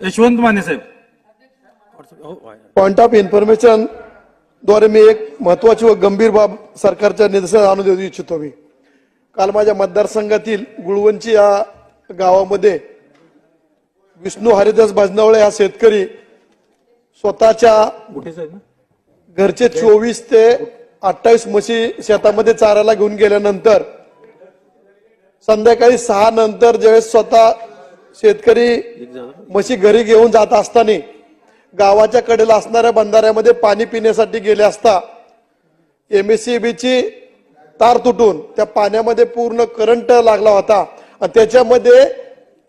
यशवंत माने साहेब. Point of इन्फॉर्मेशनद्वारे मी एक महत्वाची व गंभीर बाब सरकारच्या निदर्शनास आणून देऊ इच्छितो मी काल माझ्या मतदारसंघातील गुळवंची या गावामध्ये विष्णू हरिदास भजनावळे हा शेतकरी स्वतःच्या घरचे चोवीस ते अठ्ठावीस म्हशी शेतामध्ये चारायला घेऊन गेल्यानंतर संध्याकाळी सहा नंतर ज्यावेळेस स्वतः शेतकरी म्हशी घरी घेऊन जात असताना गावाच्या कडेला असणाऱ्या बंधाऱ्यामध्ये पाणी पिण्यासाठी गेले असता एम एस सी बीची तार तुटून त्या पाण्यामध्ये पूर्ण करंट लागला होता. आणि त्याच्यामध्ये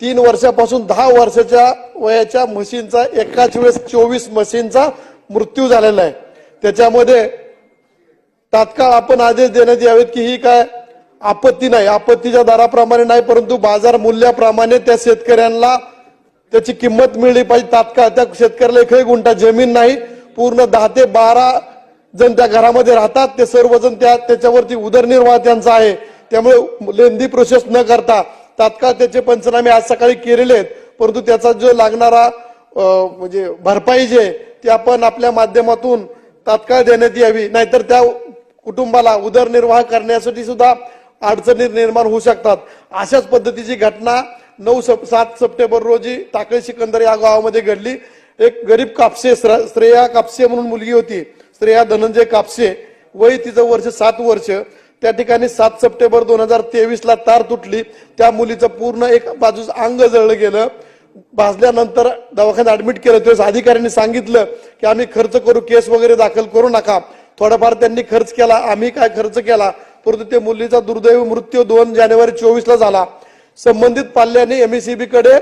तीन वर्षापासून दहा वर्षाच्या वयाच्या म्हशींचा एकाच वेळेस चोवीस म्हशींचा मृत्यू झालेला आहे. त्याच्यामध्ये तात्काळ आपण आदेश देण्यात यावेत की ही काय आपत्ती नाही. आपत्तीच्या दराप्रमाणे नाही परंतु बाजार मूल्याप्रमाणे त्या शेतकऱ्यांना त्याची किंमत मिळली पाहिजे तात्काळ. त्या शेतकऱ्याला एकही गुंठा जमीन नाही. पूर्ण दहा ते बारा जण त्या घरामध्ये राहतात. ते सर्वजण त्या त्याच्यावरती उदरनिर्वाह त्यांचा आहे. त्यामुळे लेंदी प्रोसेस न करता तात्काळ त्याचे पंचनामे आज सकाळी केलेले आहेत. परंतु त्याचा जो लागणारा म्हणजे भरपाई जे ती आपण आपल्या माध्यमातून तात्काळ देण्यात यावी. नाहीतर त्या कुटुंबाला उदरनिर्वाह करण्यासाठी सुद्धा अडचणी निर्माण होऊ शकतात. अशाच पद्धतीची घटना नऊ सप सात सप्टेंबर रोजी टाकळी सिकंदर या गावामध्ये घडली. एक गरीब कापसे श्र- श्रेया कापसे म्हणून मुलगी होती. श्रेया धनंजय कापसे. वय तिचं वर्ष सात वर्ष. त्या ठिकाणी सात सप्टेंबर दोन हजार तेवीस ला तार तुटली. त्या मुलीचं पूर्ण एक बाजूस अंग जळलं गेलं. भाजल्यानंतर दवाखान्यात ऍडमिट केलं. त्यावेळेस अधिकाऱ्यांनी सांगितलं की आम्ही खर्च करू केस वगैरे दाखल करू नका. थोडाफार त्यांनी खर्च केला. आम्ही काय खर्च केला? परंतु त्या मुलीचा दुर्दैव मृत्यू दोन जानेवारी चोवीस ला झाला. संबंधित पाल्याने एमएससीबी कडे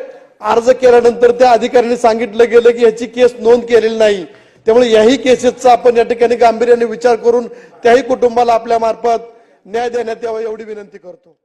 अर्ज केल्यानंतर त्या अधिकाऱ्यांनी सांगितलं गेलं की याची केस नोंद केलेली नाही. त्यामुळे याही केसेसचा आपण या ठिकाणी गांभीर्याने विचार करून त्याही कुटुंबाला आपल्या मार्फत न्याय देण्यात यावा एवढी विनंती करतो.